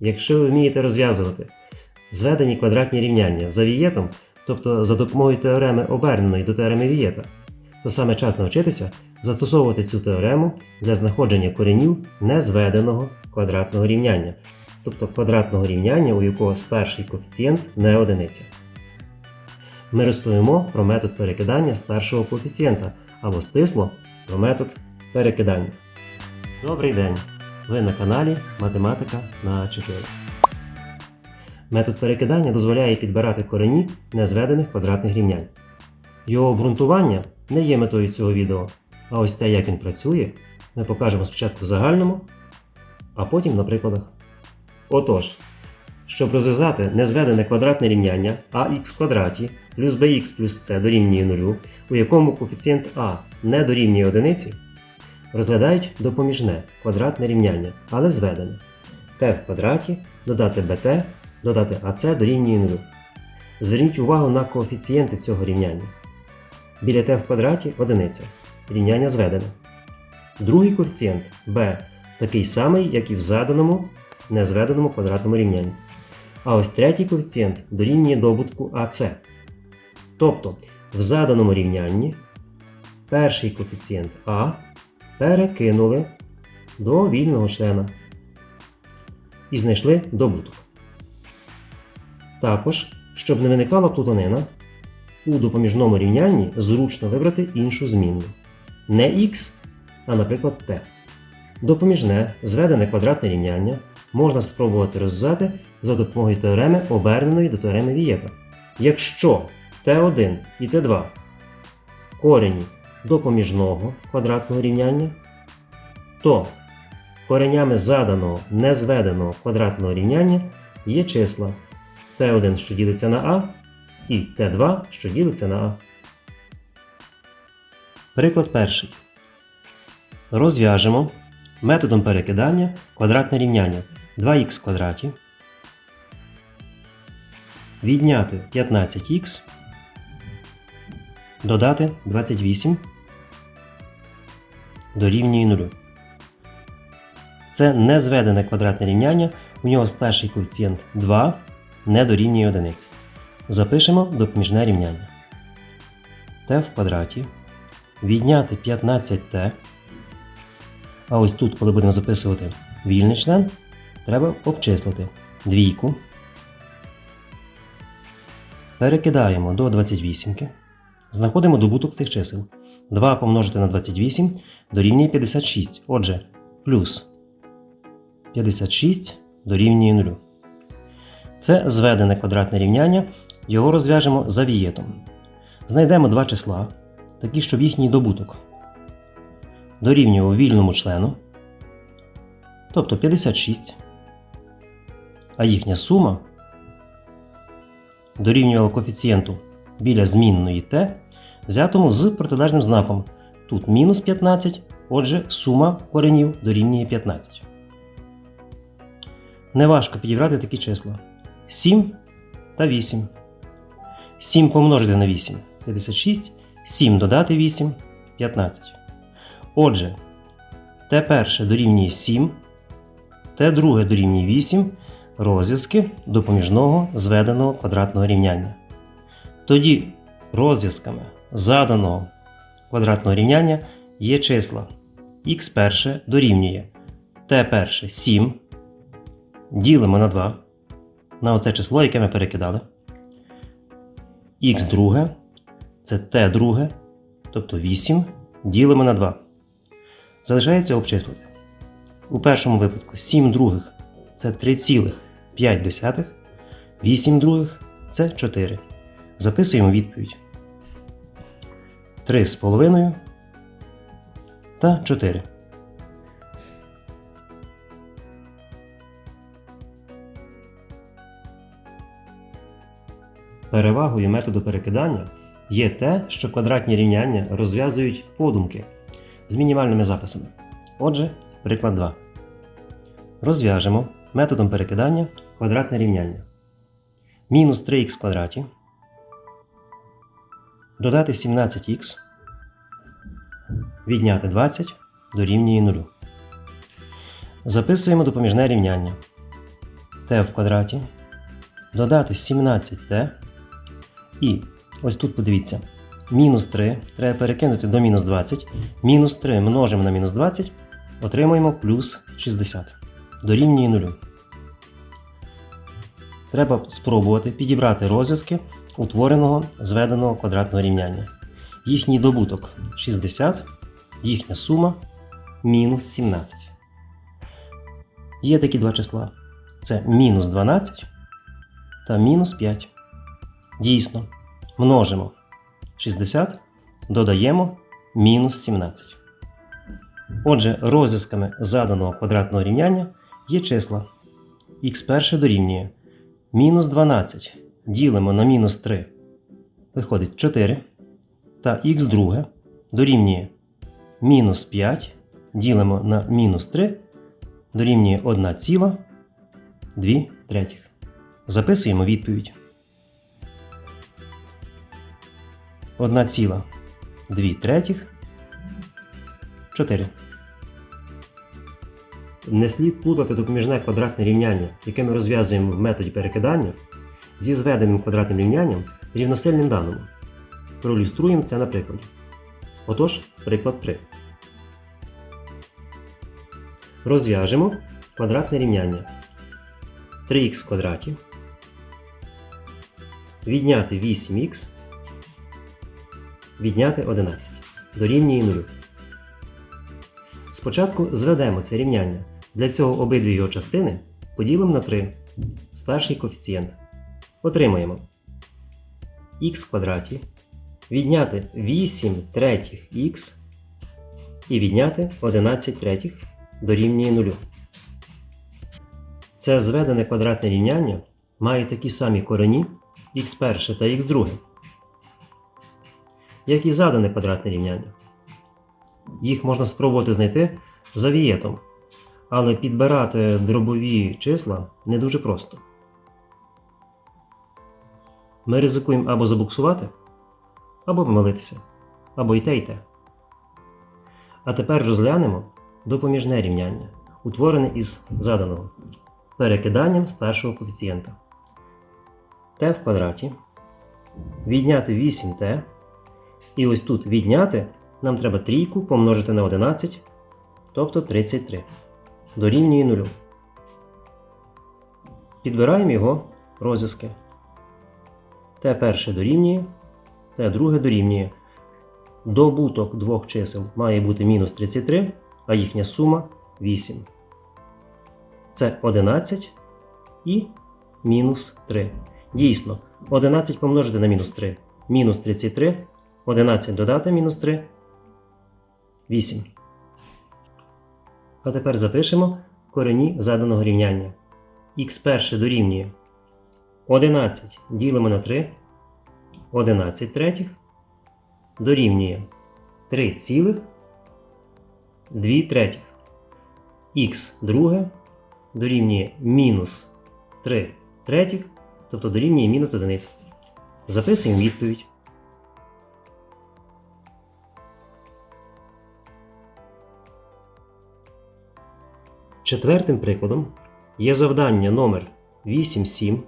Якщо ви вмієте розв'язувати зведені квадратні рівняння за вієтом, тобто за допомогою теореми оберненої до теореми вієта, то саме час навчитися застосовувати цю теорему для знаходження коренів незведеного квадратного рівняння, тобто квадратного рівняння, у якого старший коефіцієнт не одиниця. Ми розповімо про метод перекидання старшого коефіцієнта або стисло про метод перекидання. Добрий день! Ви на каналі Математика на 4. Метод перекидання дозволяє підбирати корені незведених квадратних рівнянь. Його обґрунтування не є метою цього відео, а ось те, як він працює, ми покажемо спочатку в загальному, а потім на прикладах. Отож, щоб розв'язати незведене квадратне рівняння в квадраті плюс bx плюс c дорівнює 0, у якому коефіцієнт а не дорівнює одиниці, розглядають допоміжне квадратне рівняння, але зведене. t в квадраті додати bt додати ac дорівнює 0. Зверніть увагу на коефіцієнти цього рівняння. Біля t в квадраті одиниця. Рівняння зведене. Другий коефіцієнт b такий самий, як і в заданому незведеному квадратному рівнянні. А ось третій коефіцієнт дорівнює добутку AC. Тобто в заданому рівнянні перший коефіцієнт А перекинули до вільного члена і знайшли добуток. Також, щоб не виникала плутанина, у допоміжному рівнянні зручно вибрати іншу змінну. Не х, а, наприклад, t. Допоміжне зведене квадратне рівняння можна спробувати розв'язати за допомогою теореми, оберненої до теореми Вієта. Якщо t1 і t2 корені допоміжного квадратного рівняння, то коренями заданого незведеного квадратного рівняння є числа t1, що ділиться на а, і t2, що ділиться на а. Приклад перший. Розв'яжемо методом перекидання квадратне рівняння 2х в квадраті. Відняти 15х, додати 28 дорівнює 0. Це незведене квадратне рівняння, у нього старший коефіцієнт 2 не дорівнює 1. Запишемо допоміжне рівняння. t в квадраті відняти 15t. А ось тут, коли будемо записувати вільний член, треба обчислити двійку. Перекидаємо до 28. Знаходимо добуток цих чисел. 2 помножити на 28 дорівнює 56. Отже, плюс 56 дорівнює 0. Це зведене квадратне рівняння. Його розв'яжемо за вієтом. Знайдемо два числа, такі, щоб їхній добуток дорівнював вільному члену, тобто 56, а їхня сума дорівнювала коефіцієнту біля змінної t, взятому з протилежним знаком. Тут мінус 15, отже, сума коренів дорівнює 15. Неважко підібрати такі числа 7 та 8. 7 помножити на 8 56, 7 додати 8 15. Отже, Т перше дорівнює 7, Т друге дорівнює 8 розв'язки допоміжного зведеного квадратного рівняння. Тоді розв'язками заданого квадратного рівняння є числа х перше дорівнює Т перше 7. Ділимо на 2 на оце число, яке ми перекидали. Х друге це Т друге, тобто 8, ділимо на 2. Залишається обчислити. У першому випадку 7 других це 3,5, 8 других це 4. Записуємо відповідь. 3 з половиною та 4. Перевагою методу перекидання є те, що квадратні рівняння розв'язують подумки з мінімальними записами. Отже, приклад 2. Розв'яжемо методом перекидання квадратне рівняння. Мінус 3х квадраті. Додати 17х. Відняти 20 дорівнює 0. Записуємо допоміжне рівняння. t в квадраті, додати 17t. І ось тут подивіться, мінус 3 треба перекинути до мінус 20. Мінус 3 множимо на мінус 20, отримуємо плюс 60. Дорівнює 0. Треба спробувати підібрати розв'язки утвореного зведеного квадратного рівняння. Їхній добуток 60, їхня сума мінус 17. Є такі два числа. Це мінус 12 та мінус 5. Дійсно, множимо 60, додаємо мінус 17. Отже, розв'язками заданого квадратного рівняння є числа. х перше дорівнює мінус 12 ділимо на мінус 3, виходить 4. Та х друге дорівнює мінус 5 ділимо на мінус 3, дорівнює 1,2 третіх. Записуємо відповідь. 1,2 третіх 4. Не слід плутати допоміжне квадратне рівняння, яке ми розв'язуємо в методі перекидання, зі зведеним квадратним рівнянням рівносильним даному. Проілюструємо це на прикладі. Отож, приклад 3. Розв'яжемо квадратне рівняння 3х в квадраті. Відняти 8х. Відняти 11. Дорівнює 0. Спочатку зведемо це рівняння. Для цього обидві його частини поділимо на 3. Старший коефіцієнт. Отримаємо х квадраті. Відняти 8 третіх х і відняти 11 третіх дорівнює 0. Це зведене квадратне рівняння має такі самі корені х перше та х друге, як і задане квадратне рівняння. Їх можна спробувати знайти за вієтом, але підбирати дробові числа не дуже просто. Ми ризикуємо або забуксувати, або помилитися, або й те, й те. А тепер розглянемо допоміжне рівняння, утворене із заданого перекиданням старшого коефіцієнта. t в квадраті. Відняти 8t. І ось тут відняти нам треба трійку помножити на 11, тобто 33. Дорівнює 0. Підбираємо його розв'язки. Т перше дорівнює, Т друге дорівнює. Добуток двох чисел має бути мінус 33, а їхня сума 8. Це 11 і мінус 3. Дійсно, 11 помножити на мінус 3. Мінус 33. 11 додати мінус 3. 8. А тепер запишемо корені заданого рівняння. х перше дорівнює 11 ділимо на 3. 11 третіх дорівнює 3 цілих 2 третіх. х друге дорівнює мінус 3 третіх, тобто дорівнює мінус 1. Записуємо відповідь. Четвертим прикладом є завдання номер 87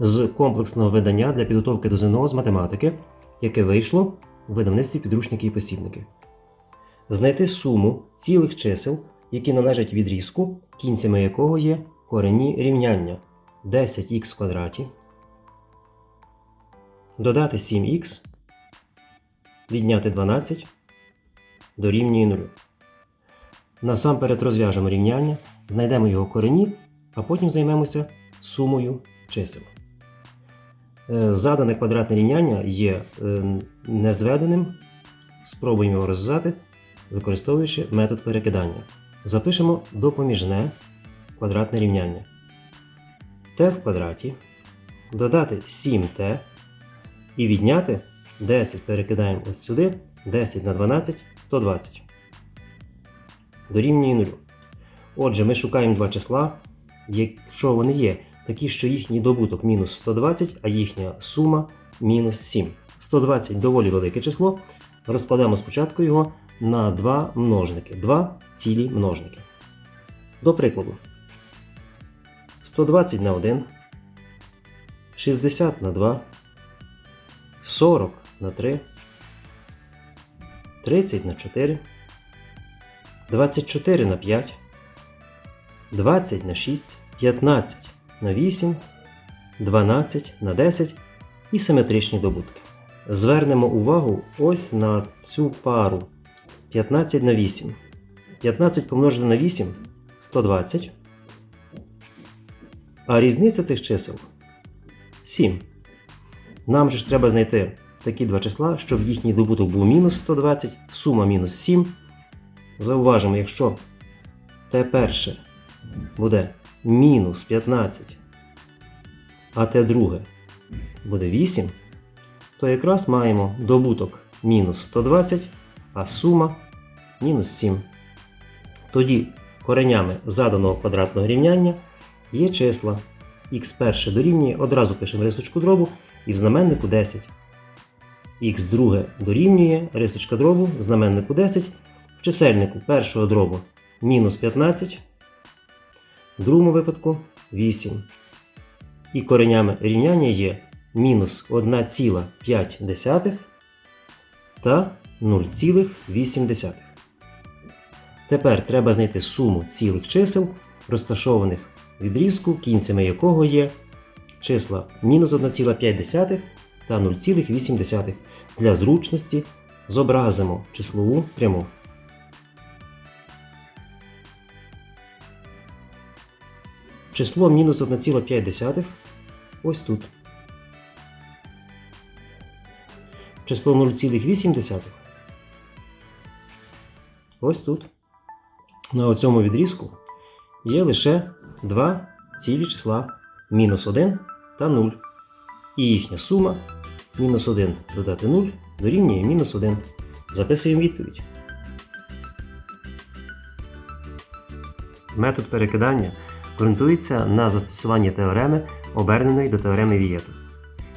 з комплексного видання для підготовки до ЗНО з математики, яке вийшло у видавництві підручники і посібники. Знайти суму цілих чисел, які належать відрізку, кінцями якого є корені рівняння 10х в квадраті, додати 7х, відняти 12 дорівнює 0. Насамперед розв'яжемо рівняння, знайдемо його корені, а потім займемося сумою чисел. Е, Задане квадратне рівняння є е, незведеним. Спробуємо його розв'язати, використовуючи метод перекидання. Запишемо допоміжне квадратне рівняння. t в квадраті додати 7t і відняти 10 перекидаємо ось сюди, 10 на 12 120 дорівнює 0. Отже, ми шукаємо два числа, якщо вони є, такі, що їхній добуток мінус 120, а їхня сума мінус 7. 120 доволі велике число. Розкладемо спочатку його на два множники, два цілі множники. До прикладу, 120 на 1, 60 на 2, 40 на 3, 30 на 4, 24 на 5, 20 на 6, 15 на 8, 12 на 10 і симетричні добутки. Звернемо увагу ось на цю пару 15 на 8. 15 помножити на 8 120. А різниця цих чисел 7. Нам же ж треба знайти такі два числа, щоб їхній добуток був мінус 120, сума мінус 7. Зауважимо, якщо те перше буде мінус 15, а те друге буде 8, то якраз маємо добуток мінус 120, а сума мінус 7. Тоді коренями заданого квадратного рівняння є числа. х перше дорівнює, одразу пишемо рисочку дробу і в знаменнику 10. х друге дорівнює рисочка дробу в знаменнику 10, в чисельнику першого дробу мінус 15, в другому випадку 8. І коренями рівняння є мінус 1,5 та 0,8. Тепер треба знайти суму цілих чисел, розташованих відрізку, кінцями якого є числа мінус 1,5 та 0,8. Для зручності зобразимо числову пряму. Число мінус 1,5 ось тут. Число 0,8 ось тут. На цьому відрізку є лише два цілі числа мінус 1 та 0. І їхня сума мінус 1 додати 0 дорівнює мінус 1. Записуємо відповідь. Метод перекидання ґрунтується на застосуванні теореми, оберненої до теореми Вієту.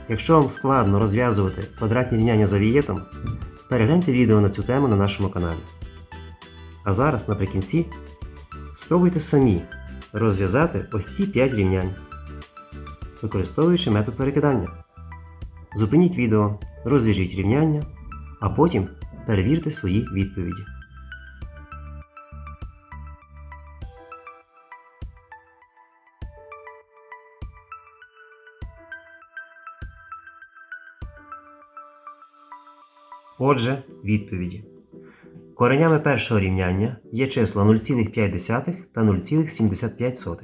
Якщо вам складно розв'язувати квадратні рівняння за Вієтом, перегляньте відео на цю тему на нашому каналі. А зараз, наприкінці, спробуйте самі розв'язати ось ці 5 рівнянь, використовуючи метод перекидання. Зупиніть відео, розв'яжіть рівняння, а потім перевірте свої відповіді. Отже, відповіді. Коренями першого рівняння є числа 0,5 та 0,75.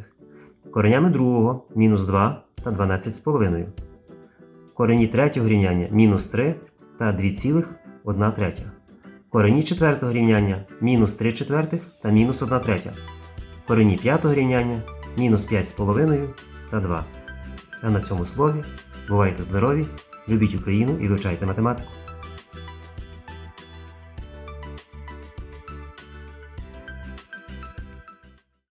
Коренями другого мінус 2 та 12,5. Корені третього рівняння мінус 3 та 2,1 третя. Корені четвертого рівняння мінус 3 четвертих та мінус 1 третя. Корені п'ятого рівняння мінус 5,5 та 2. А на цьому слові бувайте здорові, любіть Україну і вивчайте математику.